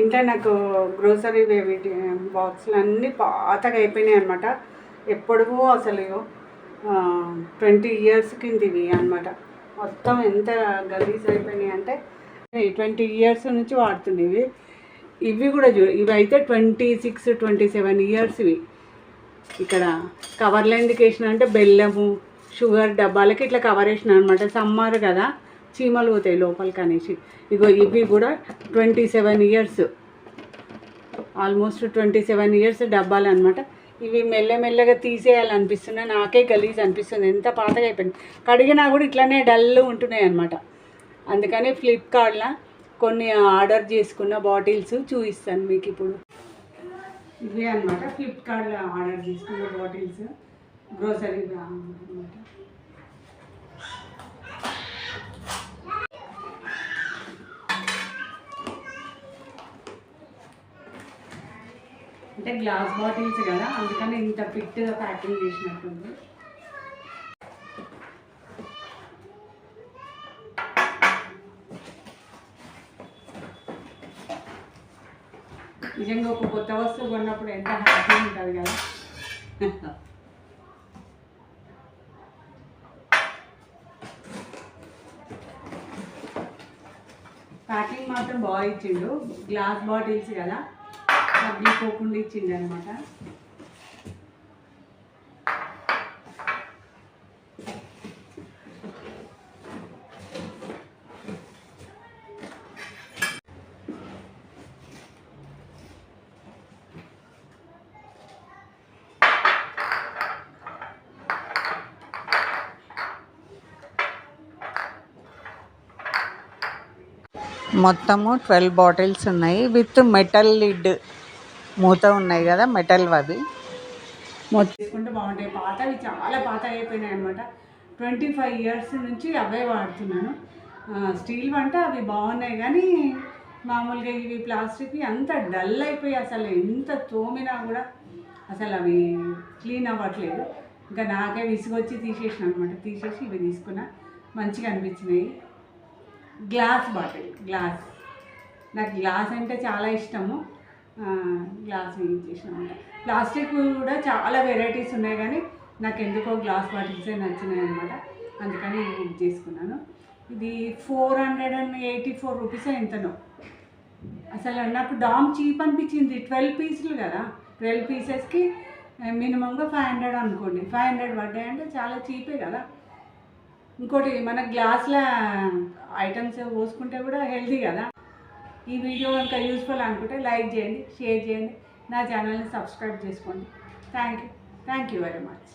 ఇంట్లో నాకు గ్రోసరీ వీటి బాక్సులు అన్నీ పాతగా అయిపోయినాయి అనమాట ఎప్పుడూ అసలు ట్వంటీ ఇయర్స్ కింద ఇవి అనమాట మొత్తం ఎంత గలీజ్ అయిపోయినాయి అంటే ట్వంటీ ఇయర్స్ నుంచి వాడుతున్నవి. ఇవి కూడా చూ ఇవి అయితే twenty six twenty seven years ఇవి ఇక్కడ కవర్లో ఎందుకు వేసిన అంటే బెల్లము షుగర్ డబ్బాలకి ఇట్లా కవర్ వేసిన అనమాట సమ్మర్ కదా. చీమలు పోతాయి లోపలికి అనేసి ఇగో ఇవి కూడా twenty seven years. Almost twenty seven years డబ్బాలు అనమాట ఇవి మెల్లమెల్లగా తీసేయాలనిపిస్తున్నాయి నాకే గలీజ్ అనిపిస్తుంది. ఎంత పాతగా అయిపోయింది. కడిగినా కూడా ఇట్లానే డల్ ఉంటున్నాయి అనమాట అందుకని ఫ్లిప్కార్ట్లో కొన్ని ఆర్డర్ చేసుకున్న బాటిల్స్ చూపిస్తాను మీకు ఇప్పుడు ఇవే అనమాట ఫ్లిప్కార్ట్లో ఆర్డర్ చేసుకున్న బాటిల్స్. గ్రోసరీ అనమాట అంటే గ్లాస్ బాటిల్స్ కదా అందుకని ఇంత ఫిట్గా ప్యాకింగ్ చేసినట్టుంది. నిజంగా ఒక కొత్త వస్తువు కొన్నప్పుడు ఎంత హ్యాపీ ఉంటుంది కదా. ప్యాకింగ్ మాత్రం బాగా ఇచ్చిండు. గ్లాస్ బాటిల్స్ కదా. తగ్గిపోకుండా ఇచ్చిండు అనమాట మొత్తము ట్వెల్వ్ బాటిల్స్ ఉన్నాయి విత్ మెటల్ లిడ్. మూత ఉన్నాయి కదా మెటల్ అవి మూత తీసుకుంటే బాగుంటాయి. పాతవి చాలా పాత అయిపోయినాయి అనమాట ట్వంటీ ఫైవ్ ఇయర్స్ నుంచి అవే వాడుతున్నాను. స్టీల్ వంట అవి బాగున్నాయి కానీ మామూలుగా ఇవి ప్లాస్టిక్వి అంత డల్ అయిపోయి అసలు ఎంత తోమినా కూడా అసలు అవి క్లీన్ అవ్వట్లేదు. ఇంకా నాకే విసుగొచ్చి తీసేసిన అనమాట తీసేసి ఇవి తీసుకున్నా. మంచిగా అనిపించినాయి. గ్లాస్ బాటిల్ గ్లాస్ నాకు గ్లాస్ అంటే చాలా ఇష్టము. గ్లాస్ యూజ్ చేసినామంట ప్లాస్టిక్ కూడా చాలా వెరైటీస్ ఉన్నాయి కానీ నాకు ఎందుకో గ్లాస్ బాటిల్సే నచ్చినాయి అనమాట అందుకని ఇది బుక్ చేసుకున్నాను. ఇది four hundred and eighty four rupees ఎంతనో. అసలు నాకు డామ్ చీప్ అనిపించింది. ట్వెల్వ్ పీసులు కదా. ట్వెల్వ్ పీసెస్కి మినిమంగా ఫైవ్ హండ్రెడ్ అనుకోండి. ఫైవ్ హండ్రెడ్ పడ్డాయి అంటే చాలా చీపే కదా. ఇంకోటి మన గ్లాస్ల ఐటమ్స్ పోసుకుంటే కూడా హెల్తీ కదా. ఈ వీడియో కనుక యూస్ఫుల్ అనుకుంటే లైక్ చేయండి షేర్ చేయండి. నా ఛానల్ని సబ్స్క్రైబ్ చేసుకోండి. Thank you thank you very much